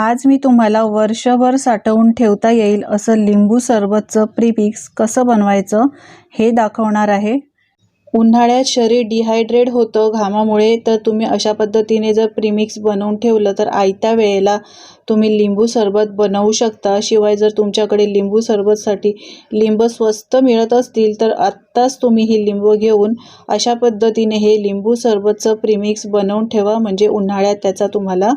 आज मी तुम्हाला वर्षभर साठवून ठेवता येईल असं लिंबू सरबतचं प्रीपिक्स कसं बनवायचं हे दाखवणार आहे. उन्हाळ्यात शरीर डिहायड्रेट होतं घामामुळे. तर तुम्ही अशा पद्धतीने जर प्रीमिक्स बनवून ठेवलं तर आयत्या वेळेला तुम्ही लिंबू सरबत बनवू शकता. शिवाय जर तुमच्याकडे लिंबू सरबतसाठी लिंब स्वस्त मिळत असतील तर आत्ताच तुम्ही ही लिंबू घेऊन अशा पद्धतीने हे लिंबू सरबतचं प्रिमिक्स बनवून ठेवा. म्हणजे उन्हाळ्यात त्याचा तुम्हाला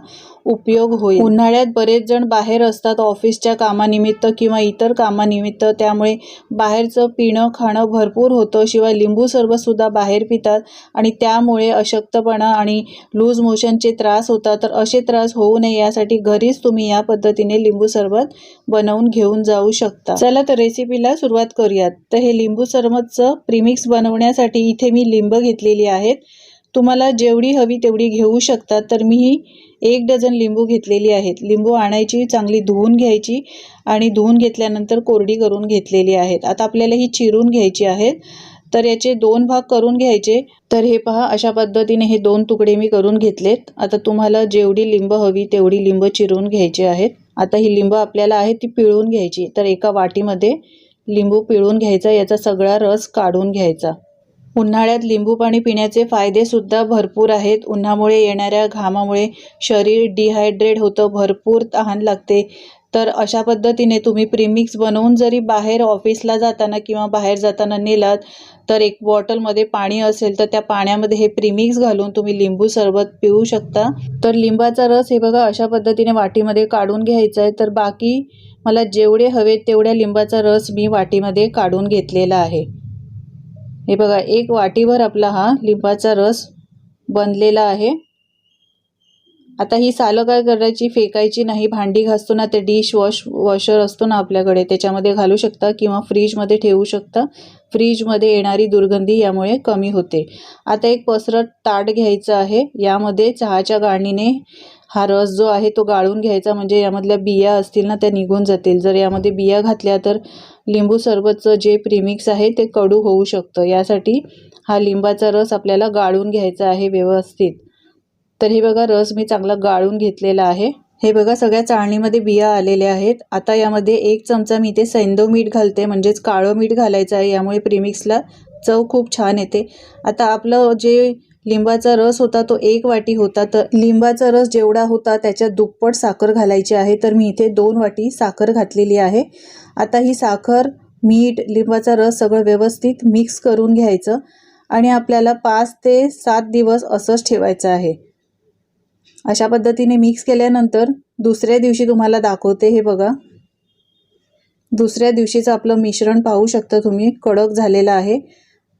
उपयोग होईल. उन्हाळ्यात बरेच जण बाहेर असतात ऑफिसच्या कामानिमित्त किंवा इतर कामानिमित्त. त्यामुळे बाहेरचं पिणं खाणं भरपूर होतं. शिवाय लिंबू सरबतसुद्धा बाहेर पितात आणि त्यामुळे अशक्तपणा आणि लूज मोशनचे त्रास होतात. तर असे त्रास होऊ नये यासाठी घरीच तुम्ही या पद्धतीने लिंबू सरबत बनवून घेऊन जाऊ शकता. चला तर रेसिपीला सुरुवात करूयात. तर हे लिंबू सरबतचं प्रीमिक्स बनवण्यासाठी इथे मी लिंब घेतलेली आहेत. तुम्हाला जेवढी हवी तेवढी घेऊ शकता तर मी ही एक डझन लिंबू घेतलेली आहेत. लिंबू आणायची चांगली धुवून घ्यायची आणि धुवून घेतल्यानंतर कोरडी करून घेतलेली आहेत. आता आपल्याला ही चिरून घ्यायची आहेत. तर याचे दोन भाग करून घ्यायचे. तर हे पहा अशा पद्धतीने हे दोन तुकडे मी करून घेतलेत. आता तुम्हाला जेवढी लिंब हवी तेवढी लिंब चिरून घ्यायची आहेत. आता ही लिंब आपल्याला आहे ती पिळून घ्यायची. तर एका वाटीमध्ये लिंबू पिळून घ्यायचा याचा सगळा रस काढून घ्यायचा. उन्हाळ्यात लिंबू पाणी पिण्याचे फायदेसुद्धा भरपूर आहेत. उन्हामुळे येणाऱ्या घामामुळे शरीर डिहायड्रेट होतं भरपूर तहान लागते. तर अशा पद्धतीने तुम्ही प्रीमिक्स बनवून जरी बाहेर ऑफिसला जाताना किंवा बाहेर जाताना नेलात तर एक बॉटलमध्ये पाणी असेल तर त्या पाण्यामध्ये हे प्रीमिक्स घालून तुम्ही लिंबू सरबत पिऊ शकता. तर लिंबाचा रस हे बघा अशा पद्धतीने वाटीमध्ये काढून घ्यायचा आहे. तर बाकी मला जेवढे हवे तेवढ्या लिंबाचा रस मी वाटीमध्ये काढून घेतलेला आहे. हे बघा एक वाटीभर आपला हा लिंबाचा रस बनलेला आहे. आता ही सालं काय करायची? फेकायची नाही. भांडी घासतो ना ते डिश वॉश वॉशर असतो ना आपल्याकडे. त्याच्यामध्ये घालू शकता किंवा फ्रीजमध्ये ठेवू शकता. फ्रीजमध्ये येणारी दुर्गंधी यामुळे कमी होते. आता एक पसरट ताट घ्यायचं आहे. यामध्ये चहाच्या गाळणीने हा रस जो आहे तो गाळून घ्यायचा. म्हणजे यामधल्या बिया असतील ना त्या निघून जातील. जर यामध्ये बिया घातल्या तर लिंबू सरबतचं जे प्रीमिक्स आहे ते कडू होऊ शकतं. यासाठी हा लिंबाचा रस आपल्याला गाळून घ्यायचा आहे व्यवस्थित. तर हे बघा रस मी चांगला गाळून घेतलेला आहे. हे बघा सगळ्या चाळणीमध्ये बिया आलेल्या आहेत. आता यामध्ये एक चमचा मी इथे सैंदव मीठ घालते म्हणजेच काळं मीठ घालायचं आहे. यामुळे प्रीमिक्सला चव खूप छान येते. आता आपलं जे लिंबाचा रस होता तो एक वाटी होता. तर लिंबाचा रस जेवढा होता त्याच्यात दुप्पट साखर घालायची आहे. तर मी इथे दोन वाटी साखर घातलेली आहे. आता ही साखर मीठ लिंबाचा रस सगळं व्यवस्थित मिक्स करून घ्यायचं आणि आपल्याला पाच ते सात दिवस असंच ठेवायचं आहे. अशा पद्धतीने मिक्स केल्यानंतर दुसऱ्या दिवशी तुम्हाला दाखवते हे बघा. दुसऱ्या दिवशीचं आपलं मिश्रण पाहू शकता तुम्ही कडक झालेलं आहे.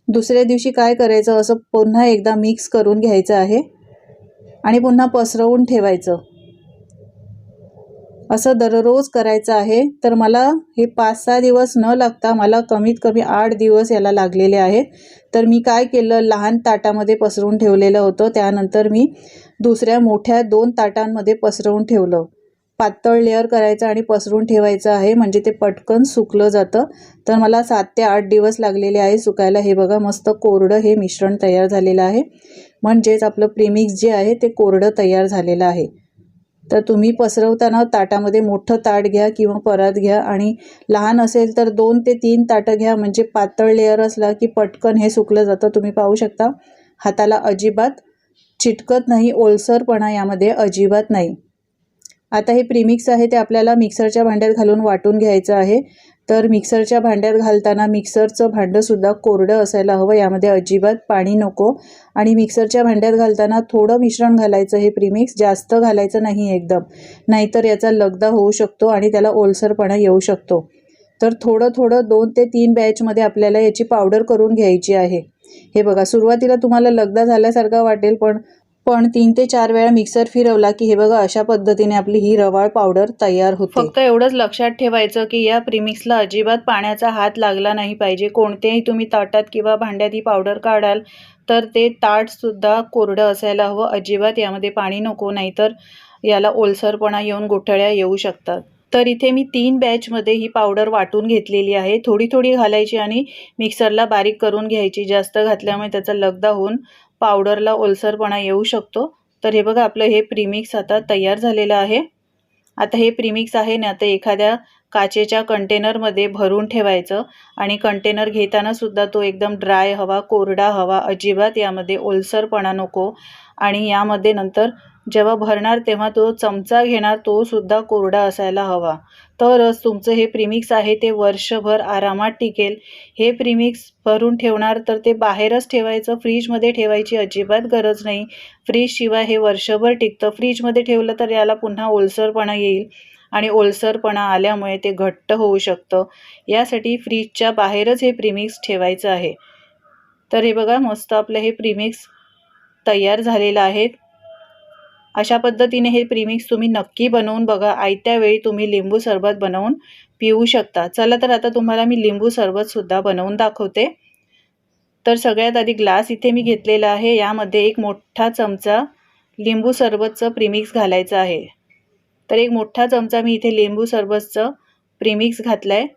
दुसऱ्या दिवशी काय करायचं असं पुन्हा एकदा मिक्स करून घ्यायचं आहे. आणि पुन्हा पसरवून ठेवायचं. असं दररोज करायचं आहे तर मला हे पाच सहा दिवस न लागता मला कमीत कमी आठ दिवस याला लागलेले आहेत तर मी काय केलं? लहान ताटामध्ये पसरवून ठेवलेलं होतं. त्यानंतर मी दुसऱ्या मोठ्या दोन ताटांमध्ये पसरवून ठेवलं. पातळ लेअर करायचं आणि पसरून ठेवायचं आहे म्हणजे ते पटकन सुकलं जातं. तर मला सात ते आठ दिवस लागलेले आहे सुकायला. हे बघा मस्त कोरडं हे मिश्रण तयार झालेलं आहे. म्हणजेच आपलं प्रेमिक्स जे आहे ते कोरडं तयार झालेलं आहे. तर तुम्ही पसरवताना ताटामध्ये मोठं ताट घ्या किंवा परात घ्या आणि लहान असेल तर दोन ते तीन ताटं घ्या. म्हणजे पातळ लेअर असला की पटकन हे सुकलं जातं. तुम्ही पाहू शकता. हाताला अजिबात चिटकत नाही ओलसरपणा यामध्ये अजिबात नाही. आता हे प्रीमिक्स आहे ते आपल्याला मिक्सरच्या भांड्यात घालून वाटून घ्यायचं आहे. तर मिक्सरच्या भांड्यात घालताना मिक्सरचं भांडंसुद्धा कोरडं असायला हवं यामध्ये अजिबात पाणी नको. आणि मिक्सरच्या भांड्यात घालताना थोडं मिश्रण घालायचं हे प्रीमिक्स जास्त घालायचं नाही एकदम. नाहीतर याचा लगदा होऊ शकतो आणि त्याला ओलसरपणा येऊ शकतो. तर थोडं थोडं दोन ते तीन बॅचमध्ये आपल्याला याची पावडर करून घ्यायची आहे. हे बघा सुरुवातीला तुम्हाला लगदा झाल्यासारखा वाटेल पण पण तीन ते चार वेळा मिक्सर फिरवला की हे बघा अशा पद्धतीने आपली ही रवाळ पावडर तयार होते. फक्त एवढंच लक्षात ठेवायचं की या प्रिमिक्सला अजिबात पाण्याचा हात लागला नाही पाहिजे. कोणत्याही तुम्ही ताटात किंवा भांड्यात ही पावडर काढाल तर ते ताटसुद्धा कोरडं असायला हवं. अजिबात यामध्ये पाणी नको नाहीतर याला ओलसरपणा येऊन गोठळ्या येऊ शकतात. तर इथे मी तीन बॅचमध्ये ही पावडर वाटून घेतलेली आहे. थोडी थोडी घालायची आणि मिक्सरला बारीक करून घ्यायची. जास्त घातल्यामुळे त्याचा लगदा होऊन पावडरला ओलसरपणा येऊ शकतो. तर हे बघा आपलं हे प्रीमिक्स आता तयार झालेलं आहे. आता हे प्रीमिक्स आहे ना ते एखाद्या काचेच्या कंटेनरमध्ये भरून ठेवायचं आणि कंटेनर घेताना सुद्धा तो एकदम ड्राय हवा कोरडा हवा अजिबात यामध्ये ओलसरपणा नको. आणि यामध्ये नंतर जेव्हा भरणार तेव्हा तो चमचा घेणार तो सुद्धा कोरडा असायला हवा. तरच तुमचं हे प्रिमिक्स आहे ते वर्षभर आरामात टिकेल. हे प्रिमिक्स भरून ठेवणार तर ते बाहेरच ठेवायचं फ्रीजमध्ये ठेवायची अजिबात गरज नाही. फ्रीजशिवाय हे वर्षभर टिकतं. फ्रीजमध्ये ठेवलं तर याला पुन्हा ओलसरपणा येईल आणि ओलसरपणा आल्यामुळे ते घट्ट होऊ शकतं. यासाठी फ्रीजच्या बाहेरच हे प्रिमिक्स ठेवायचं आहे. तर हे बघा मस्त आपलं हे प्रिमिक्स तयार झालेलं आहे. अशा पद्धतीने हे प्रीमिक्स तुम्ही नक्की बनवून बघा. आयत्या वेळी तुम्ही लिंबू सरबत बनवून पिऊ शकता. चला तर आता तुम्हाला मी लिंबू सरबतसुद्धा बनवून दाखवते. तर सगळ्यात आधी ग्लास इथे मी घेतलेला आहे. यामध्ये एक मोठा चमचा लिंबू सरबतचं प्रीमिक्स घालायचं आहे. तर एक मोठा चमचा मी इथे लिंबू सरबतचं प्रीमिक्स घातला आहे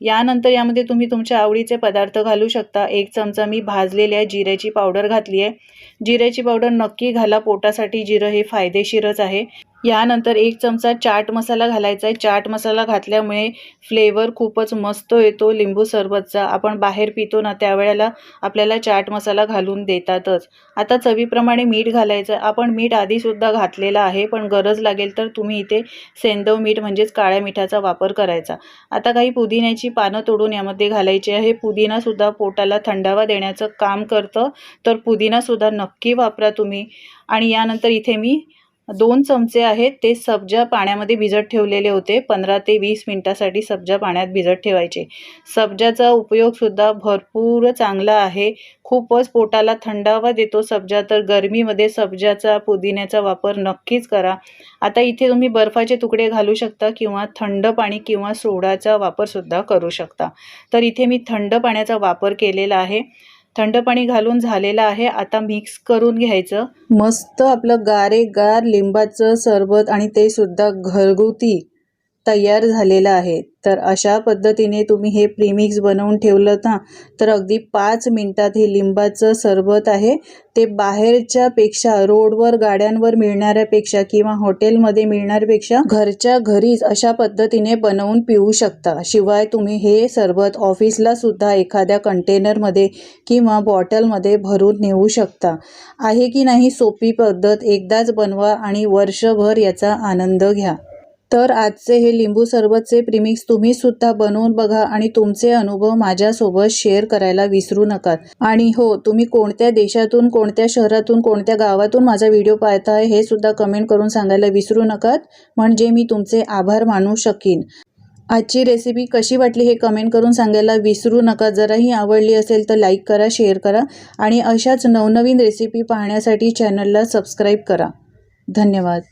यानंतर यामध्ये तुम्ही तुमच्या आवडीचे पदार्थ घालू शकता. एक चमचा मी भाजलेल्या जिऱ्याची पावडर घातली आहे. जिऱ्याची पावडर नक्की घाला. पोटासाठी जिरं हे फायदेशीरच आहे. यानंतर एक चमचा चाट मसाला घालायचा आहे. चाट मसाला घातल्यामुळे फ्लेवर खूपच मस्त येतो लिंबू सरबतचा. आपण बाहेर पितो ना त्यावेळेला आपल्याला चाट मसाला घालून देतातच. आता चवीप्रमाणे मीठ घालायचं आपण मीठ आधीसुद्धा घातलेलं आहे पण गरज लागेल तर तुम्ही इथे सेंदव मीठ म्हणजेच काळ्या मिठाचा वापर करायचा. आता काही पुदिन्याची पानं तोडून यामध्ये घालायची आहे. पुदिनासुद्धा पोटाला थंडावा देण्याचं काम करतं तर पुदिनासुद्धा नक्की वापरा तुम्ही. आणि यानंतर इथे मी दोन चमचे आहेत ते सब्जा पाण्यामध्ये भिजत ठेवलेले होते. पंधरा ते वीस मिनटासाठी सब्जा पाण्यात भिजत ठेवायचे. सब्जाचा उपयोगसुद्धा भरपूर चांगला आहे. खूपच पोटाला थंडावा देतो सब्जा तर गरमीमध्ये सब्जाचा पुदिन्याचा वापर नक्कीच करा. आता इथे तुम्ही बर्फाचे तुकडे घालू शकता किंवा थंड पाणी किंवा सोडाचा वापरसुद्धा करू शकता. तर इथे मी थंड पाण्याचा वापर केलेला आहे. थंड पाणी घालून झालेलं आहे. आता मिक्स करून घ्यायचं. मस्त आपलं गारेगार लिंबाचं सरबत आणि ते सुद्धा घरगुती. तयार झालेलं आहे. तर अशा पद्धतीने तुम्ही हे प्रीमिक्स बनवून ठेवलं ना तर अगदी पाच मिनटात हे लिंबाचं सरबत आहे. ते बाहेरच्या पेक्षा रोडवर गाड्यांवर मिळणाऱ्यापेक्षा किंवा हॉटेलमध्ये मिळणाऱ्यापेक्षा घरच्या घरीच अशा पद्धतीने बनवून पिऊ शकता. शिवाय तुम्ही हे सरबत ऑफिसला सुद्धा एखाद्या कंटेनरमध्ये किंवा बॉटलमध्ये भरून नेऊ शकता. आहे की नाही सोपी पद्धत एकदाच बनवा आणि वर्षभर याचा आनंद घ्या. तर आजचे हे लिंबू सरबतचे प्रिमिक्स तुम्ही सुद्धा बनवून बघा आणि तुमचे अनुभव माझ्यासोबत शेअर करायला विसरू नका आणि हो तुम्ही कोणत्या देशातून कोणत्या शहरातून कोणत्या गावातून माझा व्हिडिओ पाहताय हे सुद्धा कमेंट करून सांगायला विसरू नका म्हणजे मी तुमचे आभार मानू शकीन. आजची रेसिपी कशी वाटली हे कमेंट करून सांगायला विसरू नका. जराही आवडली असेल तर लाईक करा शेअर करा आणि अशाच नवनवीन रेसिपी पाहण्यासाठी चॅनलला सबस्क्राईब करा. धन्यवाद.